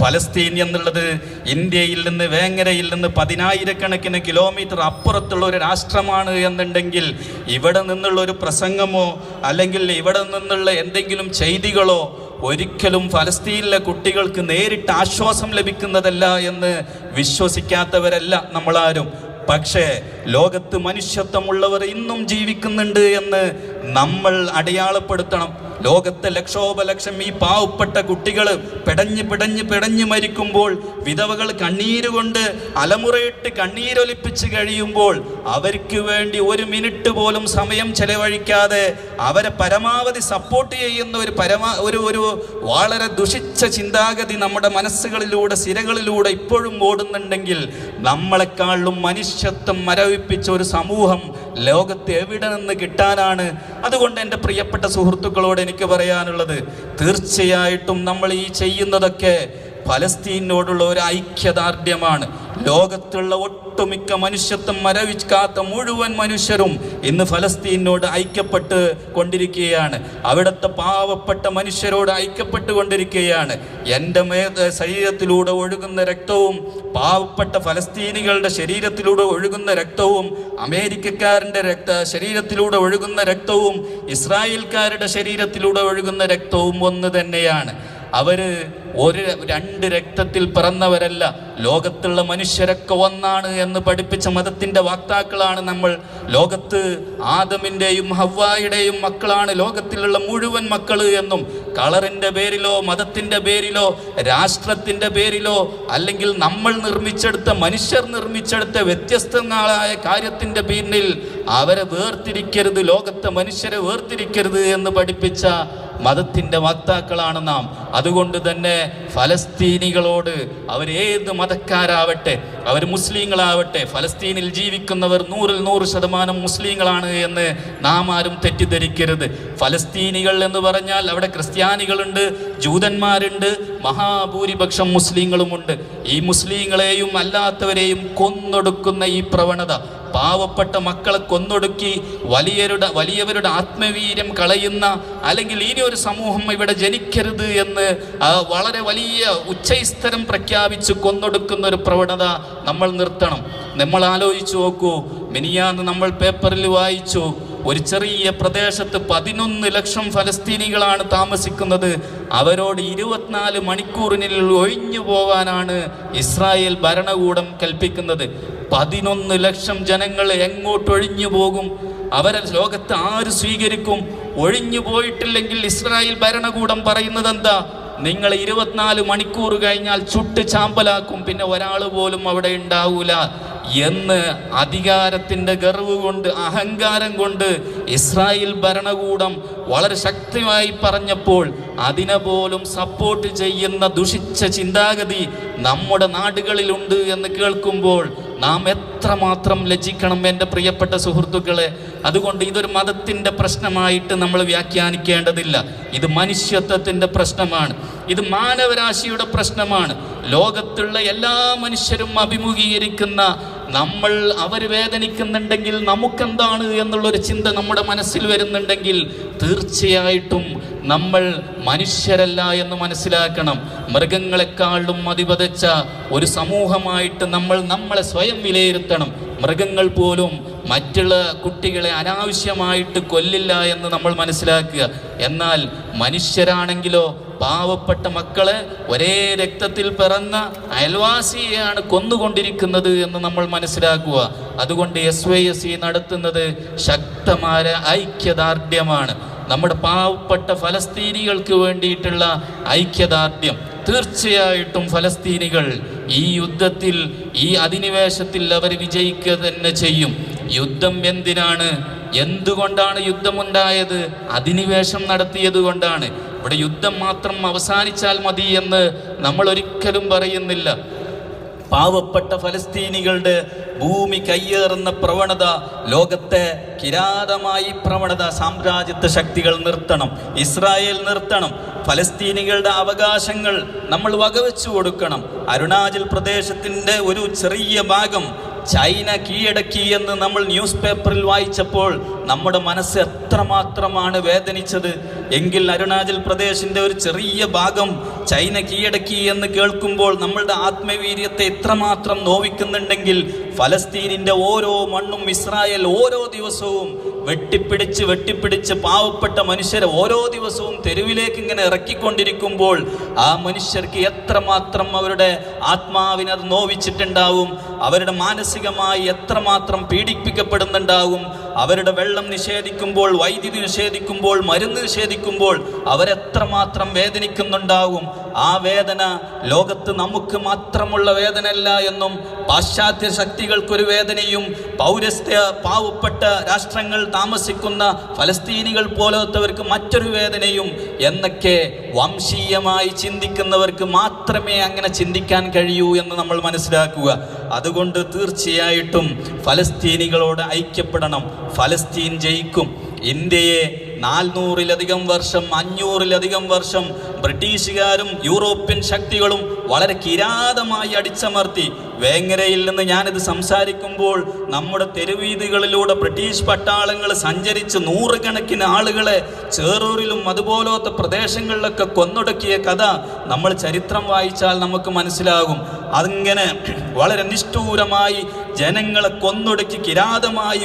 ഫലസ്തീൻ എന്നുള്ളത് ഇന്ത്യയിൽ നിന്ന് വേങ്ങരയിൽ നിന്ന് പതിനായിരക്കണക്കിന് കിലോമീറ്റർ അപ്പുറത്തുള്ള ഒരു രാഷ്ട്രമാണ് എന്നുണ്ടെങ്കിൽ ഇവിടെ നിന്നുള്ള ഒരു പ്രസംഗമോ അല്ലെങ്കിൽ ഇവിടെ നിന്നുള്ള എന്തെങ്കിലും ചെയ്തികളോ ഒരിക്കലും ഫലസ്തീനിലെ കുട്ടികൾക്ക് നേരിട്ട് ആശ്വാസം ലഭിക്കുന്നതല്ല എന്ന് വിശ്വസിക്കാത്തവരല്ല നമ്മളാരും. പക്ഷേ ലോകത്ത് മനുഷ്യത്വമുള്ളവർ ഇന്നും ജീവിക്കുന്നുണ്ട് എന്ന് നമ്മൾ അടയാളപ്പെടുത്തണം. ലോകത്തെ ലക്ഷോപലക്ഷം ഈ പാവപ്പെട്ട കുട്ടികൾ പിടഞ്ഞ് പിടഞ്ഞ് പിടഞ്ഞ് മരിക്കുമ്പോൾ വിധവകൾ കണ്ണീരുകൊണ്ട് അലമുറയിട്ട് കണ്ണീരൊലിപ്പിച്ച് കഴിയുമ്പോൾ അവർക്ക് വേണ്ടി ഒരു മിനിറ്റ് പോലും സമയം ചെലവഴിക്കാതെ അവരെ പരമാവധി സപ്പോർട്ട് ചെയ്യുന്ന ഒരു പരമാ ഒരു ഒരു വളരെ ദുഷിച്ച ചിന്താഗതി നമ്മുടെ മനസ്സുകളിലൂടെ സിരകളിലൂടെ ഇപ്പോഴും ഓടുന്നുണ്ടെങ്കിൽ നമ്മളെക്കാളും മനുഷ്യത്വം മരവിപ്പിച്ച ഒരു സമൂഹം ലോകത്ത് എവിടെ നിന്ന് കിട്ടാനാണ് അതുകൊണ്ട് എന്റെ പ്രിയപ്പെട്ട സുഹൃത്തുക്കളോട് എനിക്ക് പറയാനുള്ളത്? തീർച്ചയായിട്ടും നമ്മൾ ഈ ചെയ്യുന്നതൊക്കെ പലസ്തീനോടുള്ള ഒരു ഐക്യദാർഢ്യമാണ്. ലോകത്തുള്ള ഒട്ടുമിക്ക മനുഷ്യത്വം മരവിക്കാത്ത മുഴുവൻ മനുഷ്യരും ഇന്ന് ഫലസ്തീനോട് ഐക്യപ്പെട്ട് കൊണ്ടിരിക്കുകയാണ്. അവിടുത്തെ പാവപ്പെട്ട മനുഷ്യരോട് ഐക്യപ്പെട്ട് കൊണ്ടിരിക്കുകയാണ്. എന്റെ മേ ശരീരത്തിലൂടെ ഒഴുകുന്ന രക്തവും പാവപ്പെട്ട ഫലസ്തീനികളുടെ ശരീരത്തിലൂടെ ഒഴുകുന്ന രക്തവും അമേരിക്കക്കാരന്റെ രക്ത ശരീരത്തിലൂടെ ഒഴുകുന്ന രക്തവും ഇസ്രായേൽക്കാരുടെ ശരീരത്തിലൂടെ ഒഴുകുന്ന രക്തവും ഒന്ന് തന്നെയാണ്. അവർ ഒരു രണ്ട് രക്തത്തിൽ പിറന്നവരല്ല ലോകത്തുള്ള മനുഷ്യരൊക്കെ ഒന്നാണ് എന്ന് പഠിപ്പിച്ച മതത്തിന്റെ വാക്താക്കളാണ് നമ്മൾ. ലോകത്ത് ആദമിന്റെയും ഹവ്വായുടെയും മക്കളാണ് ലോകത്തിലുള്ള മുഴുവൻ മക്കൾ എന്നും. കളറിന്റെ പേരിലോ മതത്തിന്റെ പേരിലോ രാഷ്ട്രത്തിന്റെ പേരിലോ അല്ലെങ്കിൽ നമ്മൾ നിർമ്മിച്ചെടുത്ത മനുഷ്യർ നിർമ്മിച്ചെടുത്ത വ്യത്യസ്തങ്ങളായ കാര്യത്തിന്റെ പിന്നിൽ അവരെ വേർതിരിക്കരുത് ലോകത്തെ മനുഷ്യരെ വേർതിരിക്കരുത് എന്ന് പഠിപ്പിച്ച മതത്തിന്റെ വക്താക്കളാണ് നാം. അതുകൊണ്ട് തന്നെ ഫലസ്തീനികളോട് അവരേത് മതക്കാരാവട്ടെ അവർ മുസ്ലിങ്ങളാവട്ടെ ഫലസ്തീനിൽ ജീവിക്കുന്നവർ നൂറിൽ നൂറ് ശതമാനം മുസ്ലിങ്ങളാണ് എന്ന് നാം ആരും തെറ്റിദ്ധരിക്കരുത്. ഫലസ്തീനികൾ എന്ന് പറഞ്ഞാൽ അവിടെ ക്രിസ്ത്യാനികളുണ്ട് ജൂതന്മാരുണ്ട് മഹാഭൂരിപക്ഷം മുസ്ലിങ്ങളുമുണ്ട്. ഈ മുസ്ലിങ്ങളെയും അല്ലാത്തവരെയും കൊന്നൊടുക്കുന്ന ഈ പ്രവണത പാവപ്പെട്ട മക്കളെ കൊന്നൊടുക്കി വലിയവരുടെ വലിയവരുടെ ആത്മവീര്യം കളയുന്ന അല്ലെങ്കിൽ ഇനി ഒരു സമൂഹം ഇവിടെ ജനിക്കരുത് എന്ന് വളരെ വലിയ ഉച്ചൈസ്തരം പ്രഖ്യാപിച്ച് കൊന്നൊടുക്കുന്ന ഒരു പ്രവണത നമ്മൾ നിർത്തണം. നമ്മൾ ആലോചിച്ചു നോക്കൂ മിനിയാന്ന് നമ്മൾ പേപ്പറിൽ വായിച്ചു ഒരു ചെറിയ പ്രദേശത്ത് പതിനൊന്ന് ലക്ഷം ഫലസ്തീനികളാണ് താമസിക്കുന്നത്. അവരോട് ഇരുപത്തിനാല് മണിക്കൂറിനുള്ളിൽ ഒഴിഞ്ഞു പോകാനാണ് ഇസ്രായേൽ ഭരണകൂടം കൽപ്പിക്കുന്നത്. പതിനൊന്ന് ലക്ഷം ജനങ്ങൾ എങ്ങോട്ടൊഴിഞ്ഞു പോകും? അവരെ ലോകത്ത് ആര് സ്വീകരിക്കും? ഒഴിഞ്ഞു പോയിട്ടില്ലെങ്കിൽ ഇസ്രായേൽ ഭരണകൂടം പറയുന്നത് എന്താ? നിങ്ങൾ ഇരുപത്തിനാല് മണിക്കൂർ കഴിഞ്ഞാൽ ചുട്ട് ചാമ്പലാക്കും. പിന്നെ ഒരാൾ പോലും അവിടെ ഉണ്ടാവൂല. എന്ന് അധികാരത്തിന്റെ ഗർവ് കൊണ്ട് അഹങ്കാരം കൊണ്ട് ഇസ്രായേൽ ഭരണകൂടം വളരെ ശക്തമായി പറഞ്ഞപ്പോൾ അതിനെ പോലും സപ്പോർട്ട് ചെയ്യുന്ന ദുഷിച്ച ചിന്താഗതി നമ്മുടെ നാടുകളിലുണ്ട് എന്ന് കേൾക്കുമ്പോൾ നാം എത്രമാത്രം ലജ്ജിക്കണം എന്റെ പ്രിയപ്പെട്ട സുഹൃത്തുക്കളെ. അതുകൊണ്ട് ഇതൊരു മതത്തിന്റെ പ്രശ്നമായിട്ട് നമ്മൾ വ്യാഖ്യാനിക്കേണ്ടതില്ല. ഇത് മനുഷ്യത്വത്തിന്റെ പ്രശ്നമാണ്. ഇത് മാനവരാശിയുടെ പ്രശ്നമാണ്. ലോകത്തുള്ള എല്ലാ മനുഷ്യരും അഭിമുഖീകരിക്കുന്ന നമ്മൾ അവർ വേദനിക്കുന്നുണ്ടെങ്കിൽ നമുക്കെന്താണ് എന്നുള്ളൊരു ചിന്ത നമ്മുടെ മനസ്സിൽ വരുന്നുണ്ടെങ്കിൽ തീർച്ചയായിട്ടും നമ്മൾ മനുഷ്യരല്ല എന്ന് മനസ്സിലാക്കണം. മൃഗങ്ങളെക്കാളും മതിപതച്ച ഒരു സമൂഹമായിട്ട് നമ്മൾ നമ്മളെ സ്വയം വിലയിരുത്തണം. മൃഗങ്ങൾ പോലും മറ്റുള്ള കുട്ടികളെ അനാവശ്യമായിട്ട് കൊല്ലില്ല എന്ന് നമ്മൾ മനസ്സിലാക്കുക. എന്നാൽ മനുഷ്യരാണെങ്കിലോ പാവപ്പെട്ട മക്കളെ ഒരേ രക്തത്തിൽ പിറന്ന അയൽവാസിയെയാണ് കൊന്നുകൊണ്ടിരിക്കുന്നത് എന്ന് നമ്മൾ മനസ്സിലാക്കുക. അതുകൊണ്ട് എസ് വൈ എസ് സി നടത്തുന്നത് ശക്തമായ ഐക്യദാർഢ്യമാണ്. നമ്മുടെ പാവപ്പെട്ട ഫലസ്തീനികൾക്ക് വേണ്ടിയിട്ടുള്ള ഐക്യദാർഢ്യം. തീർച്ചയായിട്ടും ഫലസ്തീനികൾ ഈ യുദ്ധത്തിൽ ഈ അധിനിവേശത്തിൽ അവർ വിജയിക്കുക തന്നെ ചെയ്യും. യുദ്ധം എന്തിനാണ്? എന്തുകൊണ്ടാണ് യുദ്ധമുണ്ടായത്? അധിനിവേശം നടത്തിയത് കൊണ്ടാണ് ഇവിടെ യുദ്ധം മാത്രം അവസാനിച്ചാൽ മതി എന്ന് നമ്മൾ ഒരിക്കലും പറയുന്നില്ല. പാവപ്പെട്ട ഫലസ്തീനികളുടെ ഭൂമി കയ്യേറുന്ന പ്രവണത ലോകത്തെ കിരാതമായി പ്രവണത സാമ്രാജ്യത്വ ശക്തികൾ നിർത്തണം ഇസ്രായേൽ നിർത്തണം ഫലസ്തീനികളുടെ അവകാശങ്ങൾ നമ്മൾ വകവെച്ചു കൊടുക്കണം. അരുണാചൽ പ്രദേശത്തിന്റെ ഒരു ചെറിയ ഭാഗം ചൈന കീഴടക്കി എന്ന് നമ്മൾ ന്യൂസ് പേപ്പറിൽ വായിച്ചപ്പോൾ നമ്മുടെ മനസ്സ് എത്രമാത്രമാണ് വേദനിച്ചത്. എങ്കിൽ അരുണാചൽ പ്രദേശിന്റെ ഒരു ചെറിയ ഭാഗം ചൈന കീഴടക്കി എന്ന് കേൾക്കുമ്പോൾ നമ്മളുടെ ആത്മവീര്യത്തെ എത്രമാത്രം നോവിക്കുന്നുണ്ടെങ്കിൽ ഫലസ്തീനിന്റെ ഓരോ മണ്ണും ഇസ്രായേൽ ഓരോ ദിവസവും വെട്ടിപ്പിടിച്ച് വെട്ടിപ്പിടിച്ച് പാവപ്പെട്ട മനുഷ്യരെ ഓരോ ദിവസവും തെരുവിലേക്ക് ഇങ്ങനെ ഇറക്കിക്കൊണ്ടിരിക്കുമ്പോൾ ആ മനുഷ്യർക്ക് എത്രമാത്രം അവരുടെ ആത്മാവിനെ അത് നോവിച്ചിട്ടുണ്ടാവും? അവരുടെ മാനസികമായി എത്രമാത്രം പീഡിപ്പിക്കപ്പെടുന്നുണ്ടാവും? അവരുടെ വെള്ളം നിഷേധിക്കുമ്പോൾ വൈദ്യുതി നിഷേധിക്കുമ്പോൾ മരുന്ന് നിഷേധിക്കുമ്പോൾ അവരെത്രമാത്രം വേദനിക്കുന്നുണ്ടാവും? ആ വേദന ലോകത്ത് നമുക്ക് മാത്രമുള്ള വേദനയല്ല എന്നും പാശ്ചാത്യ ശക്തികൾക്കൊരു വേദനയും പൗരസ്ത്യ പാവപ്പെട്ട രാഷ്ട്രങ്ങൾ താമസിക്കുന്ന ഫലസ്തീനികൾ പോലത്തവർക്ക് മറ്റൊരു വേദനയും എന്നൊക്കെ വംശീയമായി ചിന്തിക്കുന്നവർക്ക് മാത്രമേ അങ്ങനെ ചിന്തിക്കാൻ കഴിയൂ എന്ന് നമ്മൾ മനസ്സിലാക്കുക. അതുകൊണ്ട് തീർച്ചയായിട്ടും ഫലസ്തീനികളോട് ഐക്യപ്പെടണം. ഫലസ്തീൻ ജയിക്കും. ഇന്ത്യയെ നാൽനൂറിലധികം വർഷം അഞ്ഞൂറിലധികം വർഷം ബ്രിട്ടീഷുകാരും യൂറോപ്യൻ ശക്തികളും വളരെ കിരാതമായി അടിച്ചമർത്തി. വേങ്ങരയിൽ നിന്ന് ഞാനിത് സംസാരിക്കുമ്പോൾ നമ്മുടെ തെരുവീതികളിലൂടെ ബ്രിട്ടീഷ് പട്ടാളങ്ങൾ സഞ്ചരിച്ച് നൂറുകണക്കിന് ആളുകളെ ചേറൂരിലും അതുപോലത്തെ പ്രദേശങ്ങളിലൊക്കെ കൊന്നൊടുക്കിയ കഥ നമ്മൾ ചരിത്രം വായിച്ചാൽ നമുക്ക് മനസ്സിലാകും. അതിങ്ങനെ വളരെ നിഷ്ഠൂരമായി ജനങ്ങളെ കൊന്നൊടുക്കി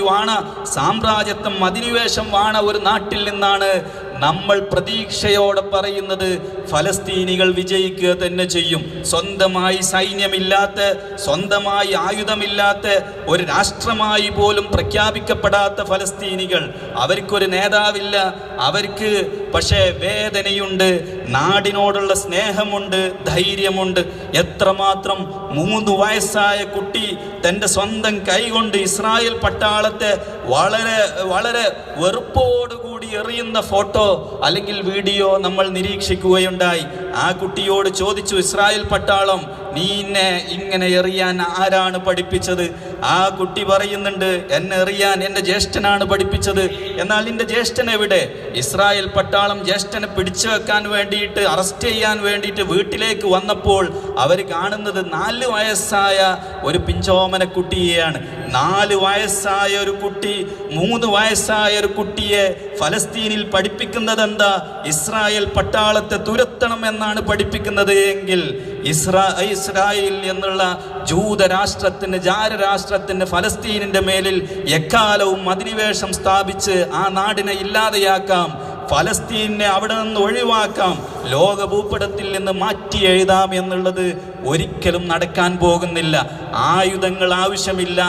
വാണ സാമ്രാജ്യത്വം അധിനിവേശം വാണ ഒരു നാട്ടിൽ നിന്നാണ് നമ്മൾ പ്രതീക്ഷയോടെ പറയുന്നത് ഫലസ്തീനികൾ വിജയിക്കുക തന്നെ ചെയ്യും. സ്വന്തമായി സൈന്യമില്ലാത്ത സ്വന്തമായി ആയുധമില്ലാത്ത ഒരു രാഷ്ട്രമായി പോലും പ്രഖ്യാപിക്കപ്പെടാത്ത ഫലസ്തീനികൾ. അവർക്കൊരു നേതാവില്ല അവർക്ക് പക്ഷേ വേദനയുണ്ട് നാടിനോടുള്ള സ്നേഹമുണ്ട് ധൈര്യമുണ്ട്. എത്രമാത്രം മൂന്ന് വയസ്സായ കുട്ടി തന്റെ സ്വന്തം കൈകൊണ്ട് ഇസ്രായേൽ പട്ടാളത്തെ വളരെ വളരെ വെറുപ്പോടുകൂടി എറിയുന്ന ഫോട്ടോ അല്ലെങ്കിൽ വീഡിയോ നമ്മൾ നിരീക്ഷിക്കുകയുണ്ടായി. ആ കുട്ടിയോട് ചോദിച്ചു ഇസ്രായേൽ പട്ടാളം നീ എന്നെ ഇങ്ങനെ എറിയാൻ ആരാണ് പഠിപ്പിച്ചത്? ആ കുട്ടി പറയുന്നുണ്ട് എന്നെ എറിയാൻ എന്റെ ജ്യേഷ്ഠനാണ് പഠിപ്പിച്ചത്. എന്നാൽ നിന്റെ ജ്യേഷ്ഠൻ എവിടെ? ഇസ്രായേൽ പട്ടാളം ജ്യേഷ്ഠനെ പിടിച്ചു വെക്കാൻ വേണ്ടിയിട്ട് അറസ്റ്റ് ചെയ്യാൻ വേണ്ടിയിട്ട് വീട്ടിലേക്ക് വന്നപ്പോൾ അവർ കാണുന്നത് നാല് വയസ്സായ ഒരു പിഞ്ചോമന കുട്ടിയെയാണ്. നാല് വയസ്സായ ഒരു കുട്ടി മൂന്ന് വയസ്സായ ഒരു കുട്ടിയെ ഫലസ്തീനിൽ പഠിപ്പിക്കുന്നത് എന്താ ഇസ്രായേൽ പട്ടാളത്തെ തുരത്തണം എന്നാണ് പഠിപ്പിക്കുന്നത് എങ്കിൽ ഇസ്രാ ഇസ്രായേൽ എന്നുള്ള ജൂതരാഷ്ട്രത്തിന് ജാരരാഷ്ട്രത്തിന് ഫലസ്തീനിന്റെ മേലിൽ എക്കാലവും അധിനിവേശം സ്ഥാപിച്ച് ആ നാടിനെ ഇല്ലാതെയാക്കാം. ഫലസ്തീനെ അവിടെ നിന്ന് ഒഴിവാക്കാം. ലോക ഭൂപടത്തിൽ നിന്ന് മാറ്റി എഴുതാം എന്നുള്ളത് ഒരിക്കലും നടക്കാൻ പോകുന്നില്ല. ആയുധങ്ങൾ ആവശ്യമില്ല.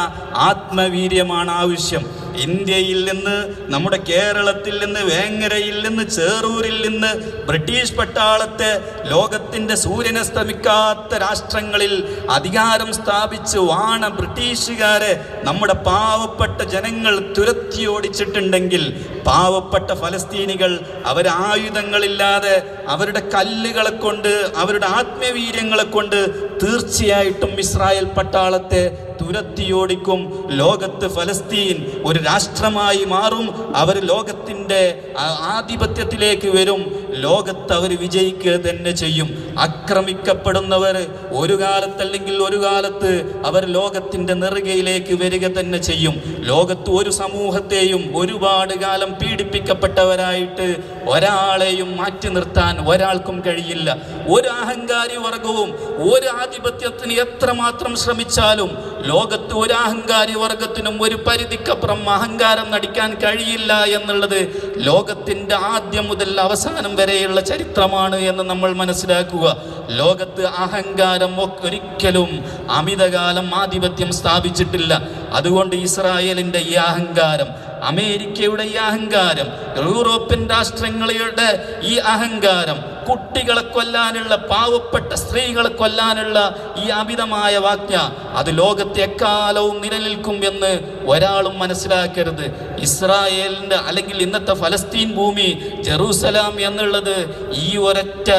ആത്മവീര്യമാണ് ആവശ്യം. ഇന്ത്യയിൽ നിന്ന് നമ്മുടെ കേരളത്തിൽ നിന്ന് വേങ്ങരയിൽ നിന്ന് ചേറൂരിൽ നിന്ന് ബ്രിട്ടീഷ് പട്ടാളത്തെ ലോകത്തിന്റെ സൂര്യനസ്തമിക്കാത്ത രാഷ്ട്രങ്ങളിൽ അധികാരം സ്ഥാപിച്ച് വാണ ബ്രിട്ടീഷുകാരെ നമ്മുടെ പാവപ്പെട്ട ജനങ്ങൾ തുരത്തി ഓടിച്ചിട്ടുണ്ടെങ്കിൽ പാവപ്പെട്ട ഫലസ്തീനികൾ അവരായുധങ്ങളില്ലാതെ അവരുടെ കല്ലുകളെ കൊണ്ട് അവരുടെ ആത്മവീര്യങ്ങളെ കൊണ്ട് തീർച്ചയായിട്ടും ഇസ്രായേൽ പട്ടാളത്തെ തുരത്തിയോടിക്കും. ലോകത്ത് ഫലസ്തീൻ ഒരു രാഷ്ട്രമായി മാറും. അവർ ലോകത്തിന്റെ ആധിപത്യത്തിലേക്ക് വരും. ലോകത്ത് അവർ വിജയിക്കുക തന്നെ ചെയ്യും. ആക്രമിക്കപ്പെടുന്നവർ ഒരു കാലത്തല്ലെങ്കിൽ ഒരു കാലത്ത് അവർ ലോകത്തിന്റെ നെറുകയിലേക്ക് വരിക തന്നെ ചെയ്യും. ലോകത്ത് ഒരു സമൂഹത്തെയും ഒരുപാട് കാലം പീഡിപ്പിക്കപ്പെട്ടവരായിട്ട് ഒരാളെയും മാറ്റി നിർത്താൻ ഒരാൾക്കും കഴിയില്ല. ഒരു അഹങ്കാരി വർഗവും ഒരു ആധിപത്യത്തിന് എത്രമാത്രം ശ്രമിച്ചാലും ലോകത്ത് ഒരു അഹങ്കാരി വർഗത്തിനും ഒരു പരിധിക്കപ്പുറം അഹങ്കാരം നടിക്കാൻ കഴിയില്ല എന്നുള്ളത് ലോകത്തിന്റെ ആദ്യം മുതൽ അവസാനം വരെയുള്ള ചരിത്രമാണ് എന്ന് നമ്മൾ മനസ്സിലാക്കുക. ലോകത്ത് അഹങ്കാരം ഒരിക്കലും അമിതകാലം ആധിപത്യം സ്ഥാപിച്ചിട്ടില്ല. അതുകൊണ്ട് ഇസ്രായേലിന്റെ ഈ അഹങ്കാരം അമേരിക്കയുടെ ഈ അഹങ്കാരം യൂറോപ്യൻ രാഷ്ട്രങ്ങളുടെ ഈ അഹങ്കാരം കുട്ടികളെ കൊല്ലാനുള്ള പാവപ്പെട്ട സ്ത്രീകളെ കൊല്ലാനുള്ള ഈ അമിതമായ വാക്യ അത് ലോകത്തെ എക്കാലവും നിലനിൽക്കും എന്ന് ഒരാളും മനസ്സിലാക്കരുത്. ഇസ്രായേലിന്റെ അല്ലെങ്കിൽ ഇന്നത്തെ ഫലസ്തീൻ ഭൂമി ജെറൂസലാം എന്നുള്ളത് ഈ ഒരൊറ്റ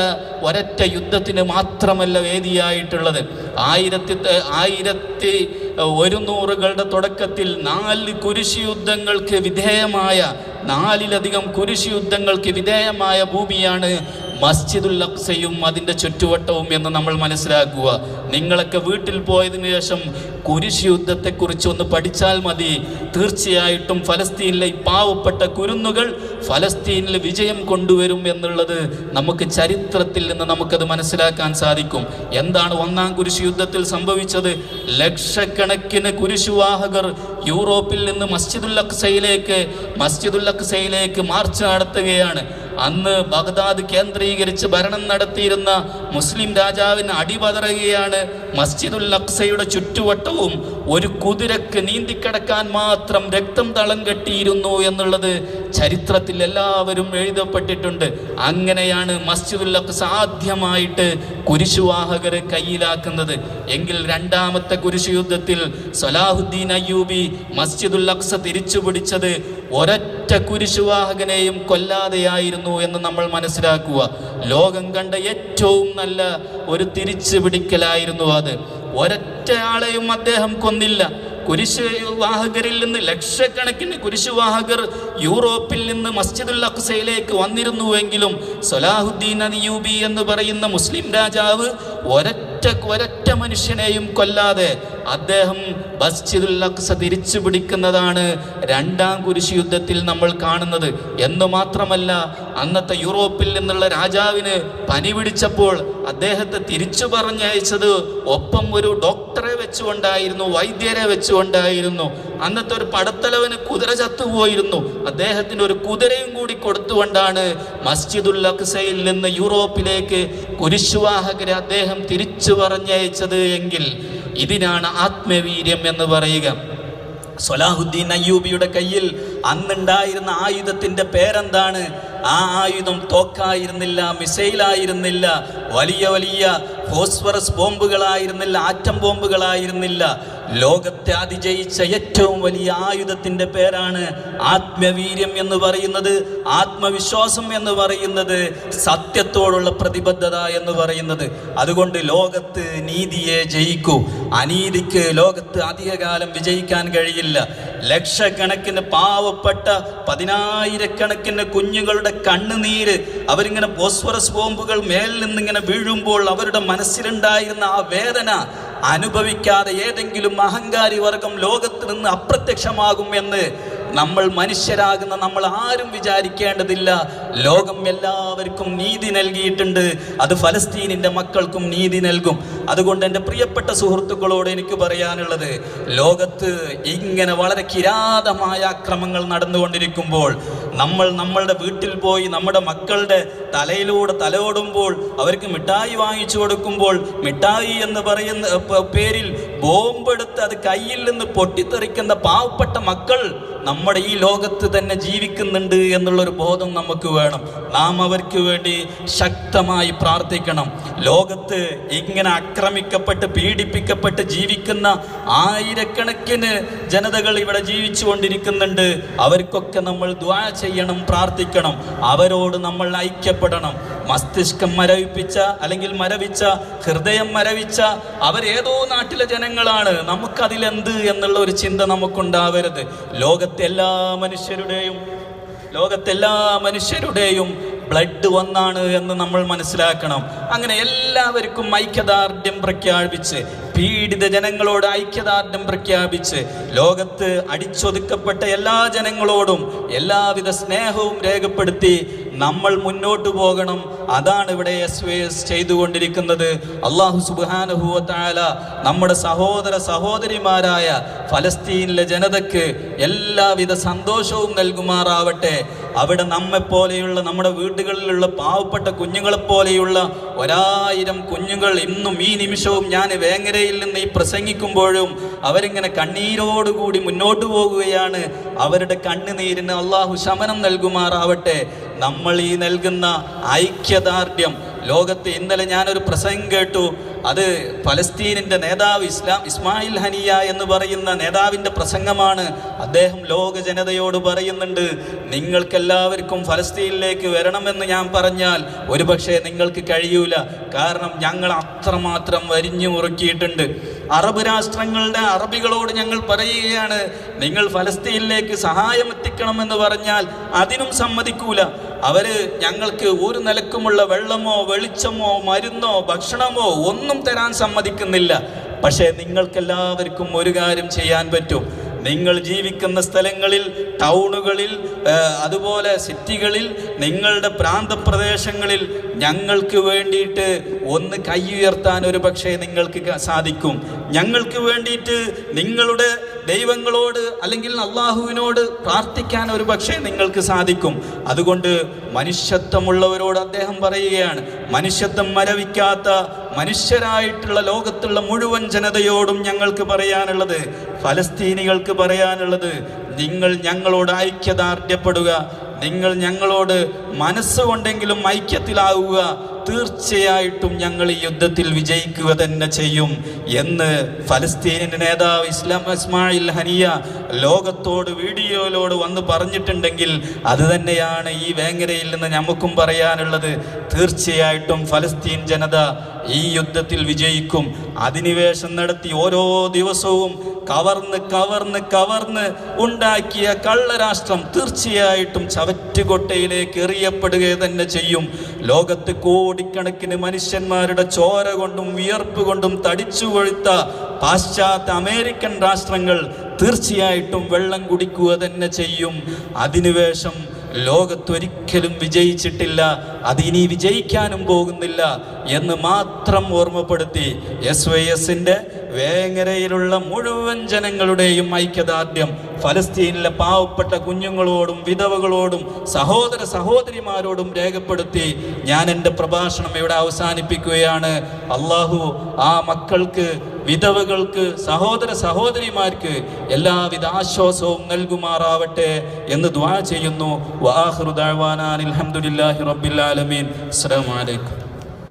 ഒരൊറ്റ യുദ്ധത്തിന് മാത്രമല്ല വേദിയായിട്ടുള്ളത്. ആയിരത്തി ആയിരത്തി ഒരുന്നൂറുകളുടെ തുടക്കത്തിൽ നാല് കുരിശ് യുദ്ധങ്ങൾക്ക് വിധേയമായ നാലിലധികം കുരിശ് യുദ്ധങ്ങൾക്ക് വിധേയമായ ഭൂമിയാണ് മസ്ജിദുൽ അക്സയും അതിന്റെ ചുറ്റുവട്ടവും എന്ന് നമ്മൾ മനസ്സിലാക്കുക. നിങ്ങളൊക്കെ വീട്ടിൽ പോയതിനു ശേഷം കുരിശ് യുദ്ധത്തെക്കുറിച്ച് ഒന്ന് പഠിച്ചാൽ മതി. തീർച്ചയായിട്ടും ഫലസ്തീനിലെ പാവപ്പെട്ട കുരുന്നുകൾ ഫലസ്തീനിൽ വിജയം കൊണ്ടുവരും എന്നുള്ളത് നമുക്ക് ചരിത്രത്തിൽ നിന്ന് നമുക്കത് മനസ്സിലാക്കാൻ സാധിക്കും. എന്താണ് ഒന്നാം കുരിശ് യുദ്ധത്തിൽ സംഭവിച്ചത്? ലക്ഷക്കണക്കിന് കുരിശുവാഹകർ യൂറോപ്പിൽ നിന്ന് മസ്ജിദുൽ അക്സയിലേക്ക് മസ്ജിദുൽ അക്സയിലേക്ക് മാർച്ച് നടത്തുകയാണ്. അന്ന് ബഗ്ദാദ് കേന്ദ്രീകരിച്ച് ഭരണം നടത്തിയിരുന്ന മുസ്ലിം രാജാവിന് അടിപതറുകയാണ്. മസ്ജിദുൽ അക്സയുടെ ചുറ്റുവട്ടവും ഒരു കുതിരക്ക് നീന്തിക്കിടക്കാൻ മാത്രം രക്തം തളം കെട്ടിയിരുന്നു എന്നുള്ളത് ചരിത്രത്തിൽ എല്ലാവരും എഴുതപ്പെട്ടിട്ടുണ്ട്. അങ്ങനെയാണ് മസ്ജിദുൽ അക്സ ആദ്യമായിട്ട് കുരിശുവാഹകരെ കയ്യിലാക്കുന്നത്. എങ്കിൽ രണ്ടാമത്തെ കുരിശു യുദ്ധത്തിൽ സലാഹുദ്ദീൻ അയ്യൂബി മസ്ജിദുൽ അക്സ തിരിച്ചു പിടിച്ചത് ഒരൊറ്റ കുരിശുവാഹകനെയും കൊല്ലാതെയായിരുന്നു എന്ന് നമ്മൾ മനസ്സിലാക്കുക. ലോകം കണ്ട ഏറ്റവും നല്ല ഒരു തിരിച്ചു പിടിക്കലായിരുന്നു അത്. ഒരൊറ്റ ആളെയും അദ്ദേഹം കൊന്നില്ല. കുരിശുവാഹകരിൽ നിന്ന് ലക്ഷക്കണക്കിന് കുരിശുവാഹകർ യൂറോപ്പിൽ നിന്ന് മസ്ജിദുൽ അക്സയിലേക്ക് വന്നിരുന്നുവെങ്കിലും സലാഹുദ്ദീൻ അനിയൂബി എന്ന് പറയുന്ന മുസ്ലിം രാജാവ് ഒരൊറ്റ ഒരൊറ്റ മനുഷ്യനെയും കൊല്ലാതെ അദ്ദേഹം മസ്ജിദുൽ അക്സ തിരിച്ചു പിടിക്കുന്നതാണ് രണ്ടാം കുരിശ് യുദ്ധത്തിൽ നമ്മൾ കാണുന്നത്. എന്ന് മാത്രമല്ല അന്നത്തെ യൂറോപ്പിൽ നിന്നുള്ള രാജാവിന് പനി പിടിച്ചപ്പോൾ അദ്ദേഹത്തെ തിരിച്ചു പറഞ്ഞയച്ചത് ഒപ്പം ഒരു ഡോക്ടറെ വെച്ചുകൊണ്ടായിരുന്നു വൈദ്യരെ വെച്ചുകൊണ്ടായിരുന്നു. അന്നത്തെ ഒരു പടത്തലവന് കുതിര ചത്തുപോയിരുന്നു. അദ്ദേഹത്തിന് ഒരു കുതിരയും കൂടി കൊടുത്തുകൊണ്ടാണ് മസ്ജിദുൽ അക്സയിൽ നിന്ന് യൂറോപ്പിലേക്ക് കുരിശുവാഹകരെ അദ്ദേഹം തിരിച്ചു പറഞ്ഞയച്ചത് എങ്കിൽ ഇതിനാണ് ആത്മവീര്യം എന്ന് പറയുക. സൊലാഹുദ്ദീൻ അയ്യൂബിയുടെ കയ്യിൽ അന്നുണ്ടായിരുന്ന ആയുധത്തിന്റെ പേരെന്താണ്? ആ ആയുധം തോക്കായിരുന്നില്ല മിസൈലായിരുന്നില്ല വലിയ വലിയ ഫോസ്ഫറസ് ബോംബുകളായിരുന്നില്ല ആറ്റം ബോംബുകളായിരുന്നില്ല. ലോകത്തെ അതിജയിച്ച ഏറ്റവും വലിയ ആയുധത്തിന്റെ പേരാണ് ആത്മവീര്യം എന്ന് പറയുന്നത്. ആത്മവിശ്വാസം എന്ന് പറയുന്നത് സത്യത്തോടുള്ള പ്രതിബദ്ധത എന്ന് പറയുന്നത്. അതുകൊണ്ട് ലോകത്ത് നീതിയെ ജയിക്കൂ. അനീതിക്ക് ലോകത്ത് അധികകാലം വിജയിക്കാൻ കഴിയില്ല. ലക്ഷക്കണക്കിന് പാവപ്പെട്ട പതിനായിരക്കണക്കിന് കുഞ്ഞുങ്ങളുടെ കണ്ണുനീര് അവരിങ്ങനെ ബോസ്വറസ് ബോംബുകൾ മേലിൽ നിന്നിങ്ങനെ വീഴുമ്പോൾ അവരുടെ മനസ്സിലുണ്ടായിരുന്ന ആ വേദന അനുഭവിക്കാതെ ഏതെങ്കിലും അഹങ്കാരി വർഗം ലോകത്ത് നിന്ന് അപ്രത്യക്ഷമാകും എന്ന് നമ്മൾ മനുഷ്യരാകുന്ന നമ്മൾ ആരും വിചാരിക്കേണ്ടതില്ല. ലോകം എല്ലാവർക്കും നീതി നൽകിയിട്ടുണ്ട്. അത് ഫലസ്തീനിന്റെ മക്കൾക്കും നീതി നൽകും. അതുകൊണ്ട് എന്റെ പ്രിയപ്പെട്ട സുഹൃത്തുക്കളോട് എനിക്ക് പറയാനുള്ളത് ലോകത്ത് ഇങ്ങനെ വളരെ കിരാതമായ അക്രമങ്ങൾ നടന്നുകൊണ്ടിരിക്കുമ്പോൾ നമ്മൾ നമ്മളുടെ വീട്ടിൽ പോയി നമ്മുടെ മക്കളുടെ തലയിലൂടെ തലോടുമ്പോൾ അവർക്ക് മിഠായി വാങ്ങിച്ചു കൊടുക്കുമ്പോൾ മിഠായി എന്ന് പറയുന്ന പേരിൽ ബോംബെടുത്ത് അത് കയ്യിൽ നിന്ന് പൊട്ടിത്തെറിക്കുന്ന പാവപ്പെട്ട മക്കൾ നമ്മുടെ ഈ ലോകത്ത് തന്നെ ജീവിക്കുന്നുണ്ട് എന്നുള്ളൊരു ബോധം നമുക്ക് വേണം. നാം അവർക്ക് വേണ്ടി ശക്തമായി പ്രാർത്ഥിക്കണം. ലോകത്ത് ഇങ്ങനെ ആക്രമിക്കപ്പെട്ട് പീഡിപ്പിക്കപ്പെട്ട് ജീവിക്കുന്ന ആയിരക്കണക്കിന് ജനതകൾ ഇവിടെ ജീവിച്ചു കൊണ്ടിരിക്കുന്നുണ്ട് അവർക്കൊക്കെ നമ്മൾ ദ്വാ ചെയ്യണം പ്രാർത്ഥിക്കണം. അവരോട് നമ്മൾ ഐക്യപ്പെടണം. മസ്തിഷ്കം മരവിപ്പിച്ച അല്ലെങ്കിൽ മരവിച്ച ഹൃദയം മരവിച്ച അവരേതോ നാട്ടിലെ ജനങ്ങളാണ്. നമുക്കതിലെന്ത് എന്നുള്ള ഒരു ചിന്ത നമുക്കുണ്ടാവരുത്. ലോകത്തെ എല്ലാ മനുഷ്യരുടെയും ലോകത്തെല്ലാ മനുഷ്യരുടെയും ബ്ലഡ് ഒന്നാണ് എന്ന് നമ്മൾ മനസ്സിലാക്കണം. അങ്ങനെ എല്ലാവർക്കും ഐക്യദാർഢ്യം പ്രഖ്യാപിച്ച് പീഡിത ജനങ്ങളോട് ഐക്യദാർഢ്യം പ്രഖ്യാപിച്ച് ലോകത്ത് അടിച്ചൊതുക്കപ്പെട്ട എല്ലാ ജനങ്ങളോടും എല്ലാവിധ സ്നേഹവും രേഖപ്പെടുത്തി നമ്മൾ മുന്നോട്ടു പോകണം. അതാണ് ഇവിടെ എസ് എസ് ചെയ്തുകൊണ്ടിരിക്കുന്നത്. അള്ളാഹു സുബാനുഭൂവത്തായ നമ്മുടെ സഹോദര സഹോദരിമാരായ ഫലസ്തീനിലെ ജനതയ്ക്ക് എല്ലാവിധ സന്തോഷവും നൽകുമാറാവട്ടെ. അവിടെ നമ്മെപ്പോലെയുള്ള നമ്മുടെ വീടുകളിലുള്ള പാവപ്പെട്ട കുഞ്ഞുങ്ങളെപ്പോലെയുള്ള ഒരായിരം കുഞ്ഞുങ്ങൾ ഇന്നും ഈ നിമിഷവും ഞാൻ വേങ്ങരയിൽ നിന്ന് ഈ പ്രസംഗിക്കുമ്പോഴും അവരിങ്ങനെ കണ്ണീരോടുകൂടി മുന്നോട്ട് പോകുകയാണ്. അവരുടെ കണ്ണുനീരിന് അള്ളാഹു ശമനം നൽകുമാറാവട്ടെ. നമ്മൾ ഈ നൽകുന്ന ഐക്യദാർഢ്യം. ലോകത്ത് ഇന്നലെ ഞാനൊരു പ്രസംഗം കേട്ടു. അത് ഫലസ്തീനിന്റെ നേതാവ് ഇസ്ലാം ഇസ്മായിൽ ഹനിയ എന്ന് പറയുന്ന നേതാവിന്റെ പ്രസംഗമാണ് അദ്ദേഹം ലോക ജനതയോട് പറയുന്നുണ്ട് നിങ്ങൾക്കെല്ലാവർക്കും ഫലസ്തീനിലേക്ക് വരണമെന്ന് ഞാൻ പറഞ്ഞാൽ ഒരുപക്ഷെ നിങ്ങൾക്ക് കഴിയൂല. കാരണം ഞങ്ങൾ അത്രമാത്രം വരിഞ്ഞു മുറുക്കിയിട്ടുണ്ട്. അറബ് രാഷ്ട്രങ്ങളുടെ അറബികളോട് ഞങ്ങൾ പറയുകയാണ് നിങ്ങൾ ഫലസ്തീനിലേക്ക് സഹായം എത്തിക്കണമെന്ന് പറഞ്ഞാൽ അതിനും സമ്മതിക്കൂല. അവർ ഞങ്ങൾക്ക് ഒരു നിലക്കുമുള്ള വെള്ളമോ വെളിച്ചമോ മരുന്നോ ഭക്ഷണമോ ഒന്നും തരാൻ സമ്മതിക്കുന്നില്ല. പക്ഷേ നിങ്ങൾക്കെല്ലാവർക്കും ഒരു കാര്യം ചെയ്യാൻ പറ്റും. നിങ്ങൾ ജീവിക്കുന്ന സ്ഥലങ്ങളിൽ ടൗണുകളിൽ അതുപോലെ സിറ്റികളിൽ നിങ്ങളുടെ പ്രാന്തപ്രദേശങ്ങളിൽ ഞങ്ങൾക്ക് വേണ്ടിയിട്ട് ഒന്ന് കൈ ഉയർത്താൻ ഒരു പക്ഷേ നിങ്ങൾക്ക് സാധിക്കും. ഞങ്ങൾക്ക് വേണ്ടിയിട്ട് നിങ്ങളുടെ ദൈവങ്ങളോട് അല്ലെങ്കിൽ അള്ളാഹുവിനോട് പ്രാർത്ഥിക്കാൻ ഒരു പക്ഷേ നിങ്ങൾക്ക് സാധിക്കും. അതുകൊണ്ട് മനുഷ്യത്വമുള്ളവരോട് അദ്ദേഹം പറയുകയാണ് മനുഷ്യത്വം മരവിക്കാത്ത മനുഷ്യരായിട്ടുള്ള ലോകത്തുള്ള മുഴുവൻ ജനതയോടും ഞങ്ങൾക്ക് പറയാനുള്ളത് ഫലസ്തീനികൾക്ക് പറയാനുള്ളത് നിങ്ങൾ ഞങ്ങളോട് ഐക്യദാർഢ്യപ്പെടുക നിങ്ങൾ ഞങ്ങളോട് മനസ്സുകൊണ്ടെങ്കിലും ഐക്യത്തിലാവുക തീർച്ചയായിട്ടും ഞങ്ങൾ ഈ യുദ്ധത്തിൽ വിജയിക്കുക തന്നെ ചെയ്യും എന്ന് ഫലസ്തീനിന്റെ നേതാവ് ഇസ്ലാം ഇസ്മായിൽ ഹനിയ ലോകത്തോട് വീഡിയോയിലോട് വന്ന് പറഞ്ഞിട്ടുണ്ടെങ്കിൽ അത് തന്നെയാണ് ഈ വേങ്ങരയിൽ നിന്ന് നമുക്കും പറയാനുള്ളത്. തീർച്ചയായിട്ടും ഫലസ്തീൻ ജനത ഈ യുദ്ധത്തിൽ വിജയിക്കും. അധിനിവേശം നടത്തി ഓരോ ദിവസവും കവർന്ന് കവർന്ന് കവർന്ന് ഉണ്ടാക്കിയ കള്ളരാഷ്ട്രം തീർച്ചയായിട്ടും ചവറ്റുകൊട്ടയിലേക്ക് എറിയപ്പെടുക തന്നെ ചെയ്യും. ലോകത്ത് കോടിക്കണക്കിന് മനുഷ്യന്മാരുടെ ചോര കൊണ്ടും വിയർപ്പ് കൊണ്ടും തടിച്ചു കൊഴുത്ത പാശ്ചാത്യ അമേരിക്കൻ രാഷ്ട്രങ്ങൾ തീർച്ചയായിട്ടും വെള്ളം കുടിക്കുക തന്നെ ചെയ്യും. അതിനുവേഷം ലോകത്തൊരിക്കലും വിജയിച്ചിട്ടില്ല. അതിനി വിജയിക്കാനും പോകുന്നില്ല എന്ന് മാത്രം ഓർമ്മപ്പെടുത്തി എസ് വൈ എസിന്റെ വേങ്ങരയിലുള്ള മുഴുവൻ ജനങ്ങളുടെയും ഐക്യദാർഢ്യം ഫലസ്തീനിലെ പാവപ്പെട്ട കുഞ്ഞുങ്ങളോടും വിധവകളോടും സഹോദര സഹോദരിമാരോടും രേഖപ്പെടുത്തി ഞാൻ എന്റെ പ്രഭാഷണം ഇവിടെ അവസാനിപ്പിക്കുകയാണ്. അള്ളാഹു ആ മക്കൾക്ക് വിധവകൾക്ക് സഹോദര സഹോദരിമാർക്ക് എല്ലാവിധ ആശ്വാസവും നൽകുമാറാവട്ടെ എന്ന് ദ്വാ ചെയ്യുന്നു. വാഹൃദാൻ അലഹമുല്ലാഹി റബ്ബിൽ ആലമീൻ. അസ്സലാമു അലൈക്കും.